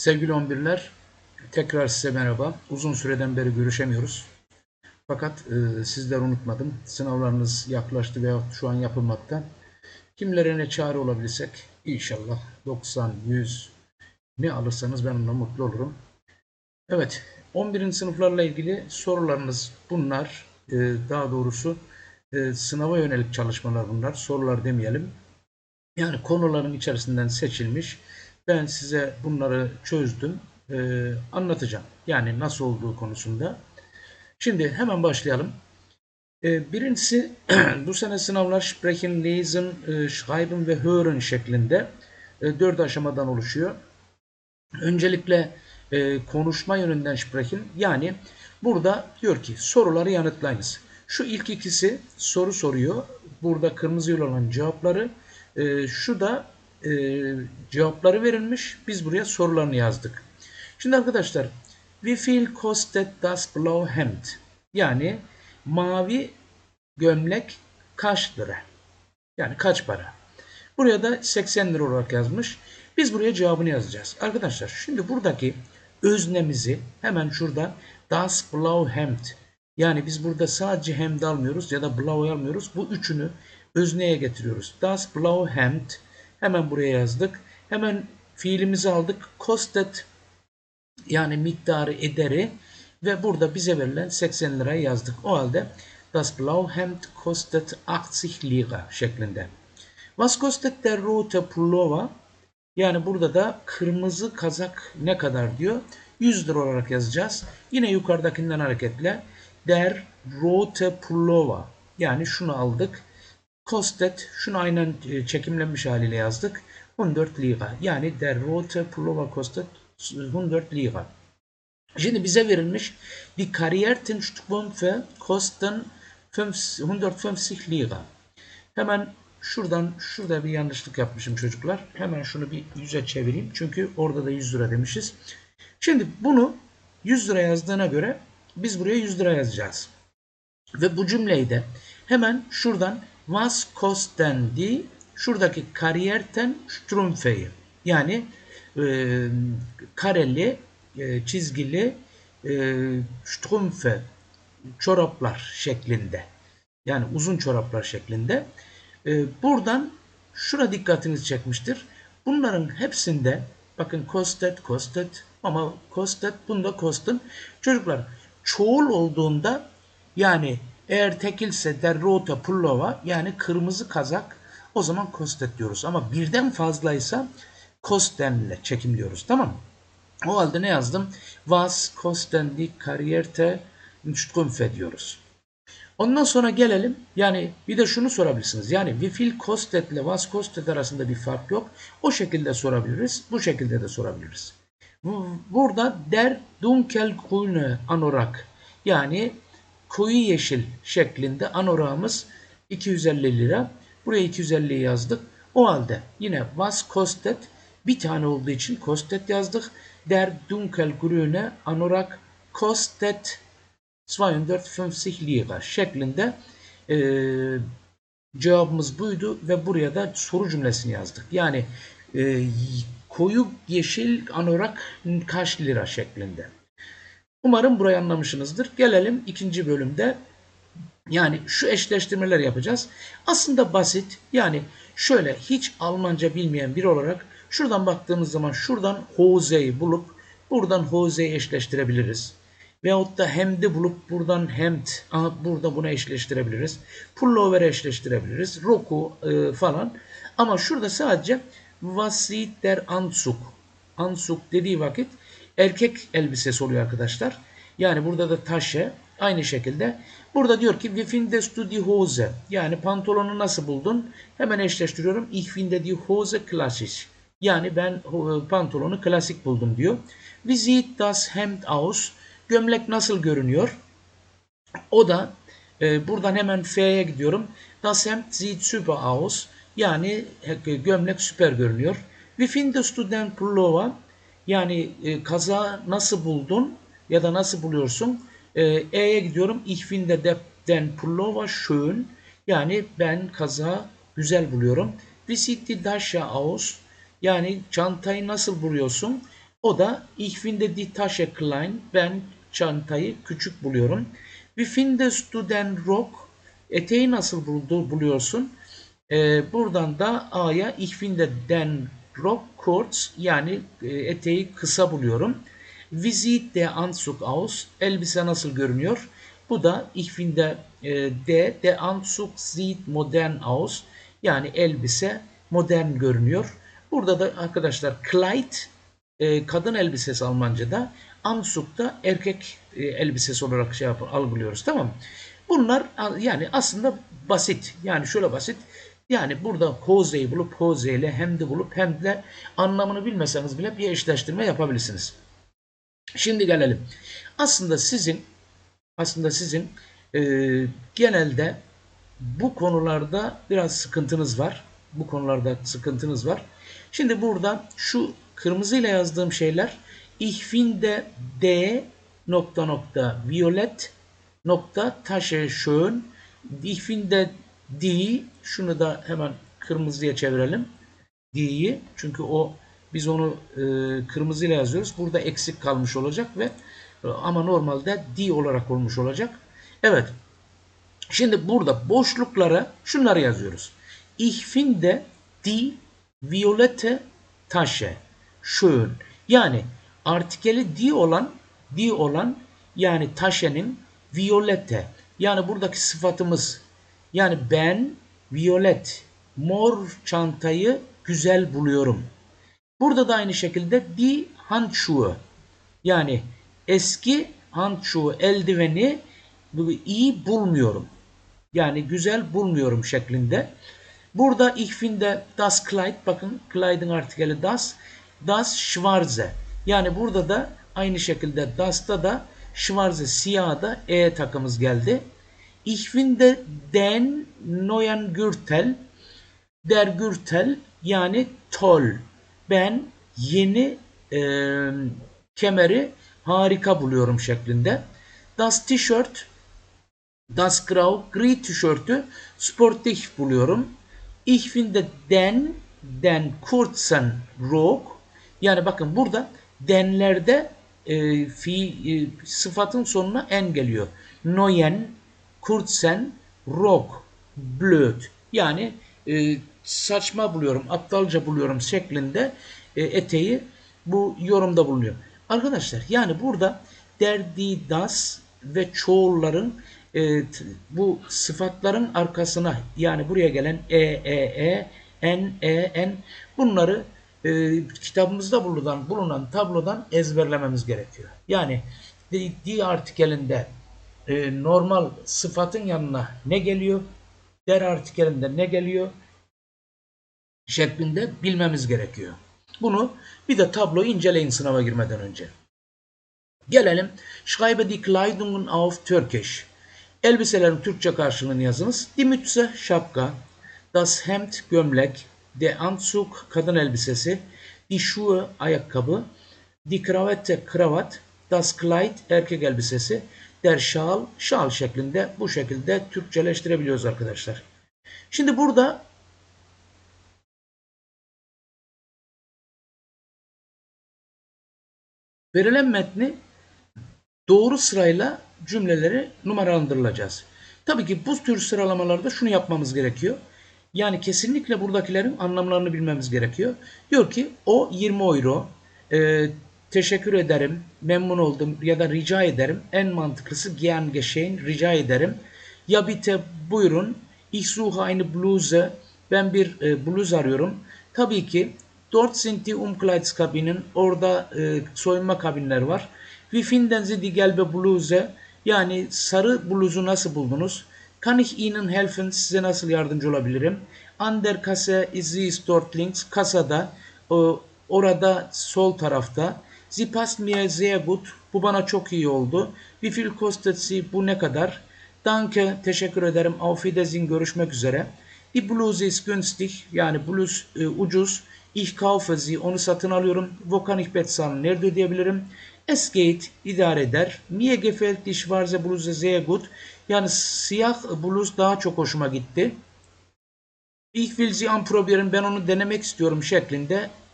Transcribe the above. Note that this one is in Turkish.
Sevgili 11'ler, tekrar size merhaba. Uzun süreden beri görüşemiyoruz. Fakat e, sizleri unutmadım. Sınavlarınız yaklaştı veya şu an yapılmakta. Kimlere ne çare olabilsek inşallah 90, 100 ne alırsanız ben onunla mutlu olurum. Evet, 11. sınıflarla ilgili sorularınız bunlar. E, daha doğrusu e, sınava yönelik çalışmalar bunlar. Sorular demeyelim. Yani konuların içerisinden seçilmiş. Ben size bunları çözdüm. Ee, anlatacağım. Yani nasıl olduğu konusunda. Şimdi hemen başlayalım. Ee, birincisi bu sene sınavlar Sprechen, Lesen, e, Schreiben ve Hören şeklinde e, dört aşamadan oluşuyor. Öncelikle e, konuşma yönünden Sprechen yani burada diyor ki soruları yanıtlayınız. Şu ilk ikisi soru soruyor. Burada kırmızı yol olan cevapları. E, şu da e, cevapları verilmiş. Biz buraya sorularını yazdık. Şimdi arkadaşlar wie viel kostet das blaue Hemd? Yani mavi gömlek kaç lira? Yani kaç para? Buraya da 80 lira olarak yazmış. Biz buraya cevabını yazacağız. Arkadaşlar şimdi buradaki öznemizi hemen şurada das blaue Hemd yani biz burada sadece hemd almıyoruz ya da blaue almıyoruz. Bu üçünü özneye getiriyoruz. Das blaue Hemd Hemen buraya yazdık. Hemen fiilimizi aldık. Kostet yani miktarı ederi ve burada bize verilen 80 lirayı yazdık. O halde das Blauhemd kostet 80 lira şeklinde. Was kostet der rote Pullover? Yani burada da kırmızı kazak ne kadar diyor. 100 lira olarak yazacağız. Yine yukarıdakinden hareketle der rote Pullover yani şunu aldık. Kostet şunu aynen e, çekimlenmiş haliyle yazdık. 14 lira. Yani der rote pullover kostet 104 lira. Şimdi bize verilmiş die karierten Strümpfe kosten 150 lira. Hemen şuradan şurada bir yanlışlık yapmışım çocuklar. Hemen şunu bir yüze çevireyim. Çünkü orada da 100 lira demişiz. Şimdi bunu 100 lira yazdığına göre biz buraya 100 lira yazacağız. Ve bu cümleyi de hemen şuradan was kosten die şuradaki kariyerten Strümpfe'yi yani e, kareli e, çizgili e, Strümpfe çoraplar şeklinde. Yani uzun çoraplar şeklinde. E, buradan şura dikkatinizi çekmiştir. Bunların hepsinde bakın kostet kostet ama kostet bunda kostun çocuklar çoğul olduğunda yani eğer tekilse derrota pullova yani kırmızı kazak o zaman kostet diyoruz. Ama birden fazlaysa kostenle çekimliyoruz. Tamam mı? O halde ne yazdım? Was kosten die Karrierte Strümpfe diyoruz. Ondan sonra gelelim. Yani bir de şunu sorabilirsiniz. Yani wie viel kostet ile was kostet arasında bir fark yok. O şekilde sorabiliriz. Bu şekilde de sorabiliriz. Burada der dunkelgrüne anorak yani koyu yeşil şeklinde anorağımız 250 lira. Buraya 250 yazdık. O halde yine was kostet bir tane olduğu için kostet yazdık. Der dunkelgrüne anorak kostet 250 lira şeklinde e, cevabımız buydu ve buraya da soru cümlesini yazdık. Yani e, koyu yeşil anorak kaç lira şeklinde. Umarım burayı anlamışsınızdır. Gelelim ikinci bölümde. Yani şu eşleştirmeler yapacağız. Aslında basit. Yani şöyle hiç Almanca bilmeyen biri olarak şuradan baktığımız zaman şuradan Hose'yi bulup buradan Hose'yi eşleştirebiliriz. Veyahut da hemdi bulup buradan hemd, burada bunu eşleştirebiliriz. Pullover eşleştirebiliriz. Roku e, falan. Ama şurada sadece Vasit der Anzug. Anzug dediği vakit erkek elbisesi oluyor arkadaşlar. Yani burada da taşe aynı şekilde. Burada diyor ki du die Hose? Yani pantolonu nasıl buldun? Hemen eşleştiriyorum. Ich finde die Hose klassisch. Yani ben pantolonu klasik buldum diyor. Wie sieht das Hemd aus? Gömlek nasıl görünüyor? O da e, buradan hemen F'ye gidiyorum. Das Hemd sieht super aus. Yani e, gömlek süper görünüyor. Wie findest du den Pullover? Yani e, kaza nasıl buldun ya da nasıl buluyorsun? E, E'ye gidiyorum. Ich finde den Pullover schön. Yani ben kaza güzel buluyorum. Wie sieht die Tasche aus? Yani çantayı nasıl buluyorsun? O da ich finde die Tasche klein. Ben çantayı küçük buluyorum. Wie findest du den Rock? Eteği nasıl buldu, buluyorsun? Ee, buradan da A'ya ich finde den Rock kurz yani e, eteği kısa buluyorum. Wie sieht der Anzug aus? Elbise nasıl görünüyor? Bu da ich finde e, de der Anzug sieht modern aus. Yani elbise modern görünüyor. Burada da arkadaşlar Kleid e, kadın elbisesi Almanca'da, Anzug da erkek e, elbisesi olarak şey yapar, algılıyoruz tamam? Bunlar yani aslında basit. Yani şöyle basit. Yani burada Hose'yi bulup Hose ile hem de bulup hem de anlamını bilmeseniz bile bir eşleştirme yapabilirsiniz. Şimdi gelelim. Aslında sizin aslında sizin e, genelde bu konularda biraz sıkıntınız var. Bu konularda sıkıntınız var. Şimdi burada şu kırmızıyla yazdığım şeyler Ich finde D nokta nokta violet nokta Tasche schön. Ich die şunu da hemen kırmızıya çevirelim. D'yi çünkü o biz onu e, kırmızıyla yazıyoruz. Burada eksik kalmış olacak ve ama normalde D olarak olmuş olacak. Evet. Şimdi burada boşluklara şunları yazıyoruz. Ich finde die violette Tasche schön. Yani artikeli di olan di olan yani taşenin violette yani buradaki sıfatımız yani ben violet mor çantayı güzel buluyorum. Burada da aynı şekilde di handschuhe yani eski handschuhe eldiveni iyi bulmuyorum. Yani güzel bulmuyorum şeklinde. Burada ich finde das Kleid bakın Kleid'in artikeli das das Schwarze. Yani burada da aynı şekilde das'ta da Schwarze siyahda e takımız geldi. Ich finde den neuen Gürtel der Gürtel yani tol. Ben yeni e, kemeri harika buluyorum şeklinde. Das T-shirt Das Grau gri tişörtü sportif buluyorum. Ich finde den den kurzen Rock yani bakın burada denlerde e, fi e, sıfatın sonuna en geliyor. Neuen, kurzen, Rock, blöd. Yani e, saçma buluyorum, aptalca buluyorum şeklinde e, eteği bu yorumda bulunuyor. Arkadaşlar yani burada derdi das ve çoğulların e, bu sıfatların arkasına yani buraya gelen e, e, e, n, e, n bunları e, kitabımızda bulunan, bulunan tablodan ezberlememiz gerekiyor. Yani di artikelinde e, normal sıfatın yanına ne geliyor? Der artikelinde ne geliyor? Şeklinde bilmemiz gerekiyor. Bunu bir de tabloyu inceleyin sınava girmeden önce. Gelelim. Schreibe die Kleidungen auf Türkisch. Elbiselerin Türkçe karşılığını yazınız. Die Mütze şapka, das Hemd gömlek, der Anzug kadın elbisesi, die Schuhe ayakkabı, die Krawatte kravat, das Kleid erkek elbisesi, der Schal şal şeklinde bu şekilde Türkçeleştirebiliyoruz arkadaşlar. Şimdi burada verilen metni doğru sırayla cümleleri numaralandırılacağız. Tabii ki bu tür sıralamalarda şunu yapmamız gerekiyor. Yani kesinlikle buradakilerin anlamlarını bilmemiz gerekiyor. Diyor ki o 20 euro, e, teşekkür ederim, memnun oldum ya da rica ederim. En mantıklısı gern geschehen, rica ederim. Ya bitte buyurun, ich suche eine Bluse, ben bir e, bluz arıyorum. Tabii ki dort sind die Umkleidskabinen, orada e, soyunma kabinleri var. Wie finden Sie die gelbe Bluse? Yani sarı bluzu nasıl buldunuz? Kann ich Ihnen helfen? Size nasıl yardımcı olabilirim? An der Kasse ist sie dort links. Kasada orada sol tarafta. Sie passt mir sehr gut. Bu bana çok iyi oldu. Wie viel kostet sie? Bu ne kadar? Danke. Teşekkür ederim. Auf Wiedersehen. Görüşmek üzere. Die Bluse ist günstig. Yani bluz e, ucuz. Ich kaufe sie. Onu satın alıyorum. Wo kann ich bezahlen? Nerede ödeyebilirim? Es geht idare eder. Mir gefällt die schwarze Bluse sehr gut. Yani siyah bluz daha çok hoşuma gitti. Ich will sie anprobieren. Ben onu denemek istiyorum şeklinde